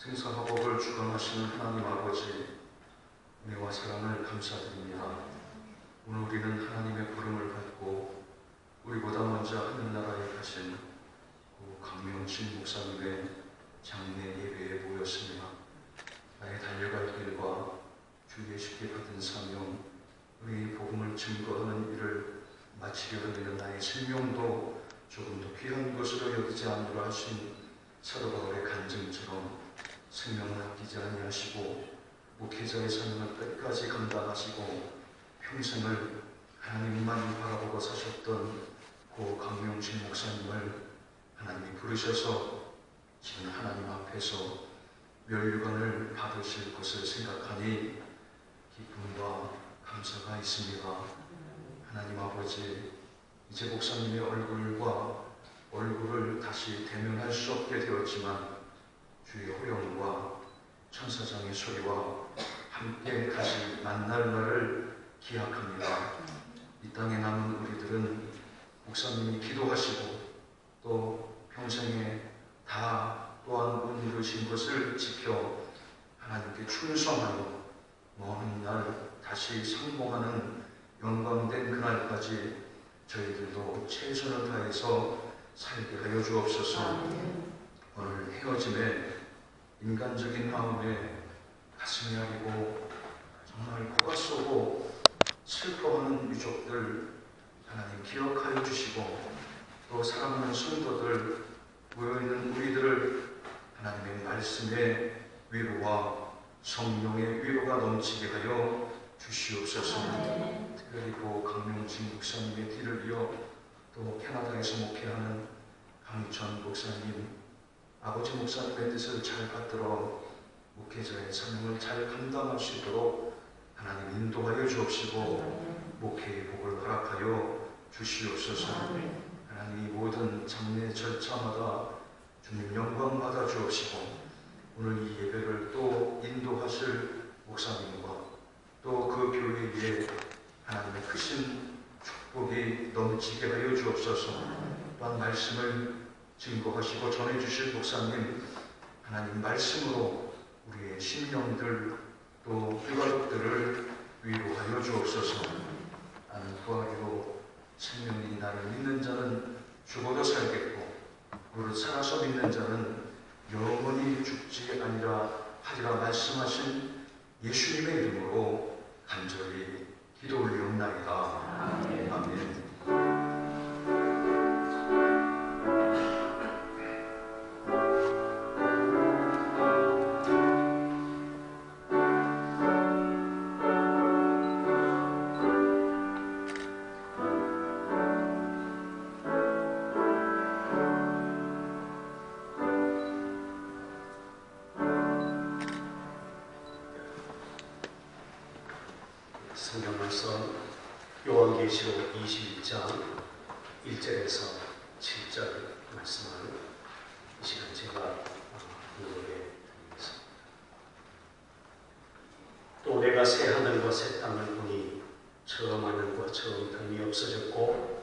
생사와 복을 주관하시는 하나님 아버지 은혜와 사랑을 감사드립니다. 오늘 우리는 하나님의 부름을 받고 우리보다 먼저 하늘나라에 가신 고 강명진 목사님의 장례 예배에 모였습니다. 나의 달려갈 길과 주의 쉽게 받은 사명 우리 복음을 증거하는 일을 마치려 드리는 나의 생명도 조금 더 귀한 것으로 여기지 않으라 하신 사도 바울의 간증처럼 생명을 아끼지 아니하시고 목회자의 사명을 끝까지 감당하시고 평생을 하나님만 바라보고 사셨던 고 강명진 목사님을 하나님이 부르셔서 지금 하나님 앞에서 멸류관을 받으실 것을 생각하니 기쁨과 감사가 있습니다. 하나님 아버지 이제 목사님의 얼굴과 얼굴을 다시 대면할 수 없게 되었지만 주의 호령과 천사장의 소리와 함께 다시 만날 날을 기약합니다. 이 땅에 남은 우리들은 목사님이 기도하시고 또 평생에 다 또한 못 이루신 것을 지켜 하나님께 충성하여 먼 날 다시 성공하는 영광된 그날까지 저희들도 최선을 다해서 살게 하여 주옵소서. 오늘 헤어짐에 인간적인 마음에 가슴이 아리고 정말 코가 쏘고 슬퍼하는 유족들 하나님 기억하여 주시고 또 사랑하는 성도들 모여있는 우리들을 하나님의 말씀의 위로와 성령의 위로가 넘치게 하여 주시옵소서. 특별히 고 강명진 목사님의 길을 이어 또 캐나다에서 목회하는 강천 목사님 아버지 목사님의 뜻을 잘 받들어 목회자의 사명을 잘 감당할 수 있도록 하나님 인도하여 주옵시고 목회의 복을 허락하여 주시옵소서. 하나님 이 모든 장례 절차마다 주님 영광 받아 주옵시고 오늘 이 예배를 또 인도하실 목사님과 또 그 교회에 하나님의 크신 축복이 넘치게 하여 주옵소서. 또한 말씀을 증거하시고 전해주실 목사님 하나님 말씀으로 우리의 심령들 또 뼈가족들을 위로하여 주옵소서. 나는 부활이로 생명이 나를 믿는 자는 죽어도 살겠고 무릇 살아서 믿는 자는 영원히 죽지 아니라 하리라 말씀하신 예수님의 이름으로 간절히 기도 올리옵나이다. 성경 말씀 요한계시록 21장 1절에서 7절 말씀을 이 시간 제가 공부해 드리겠습니다. 또 내가 새 하늘과 새 땅을 보니 처음 하늘과 처음 덤이 없어졌고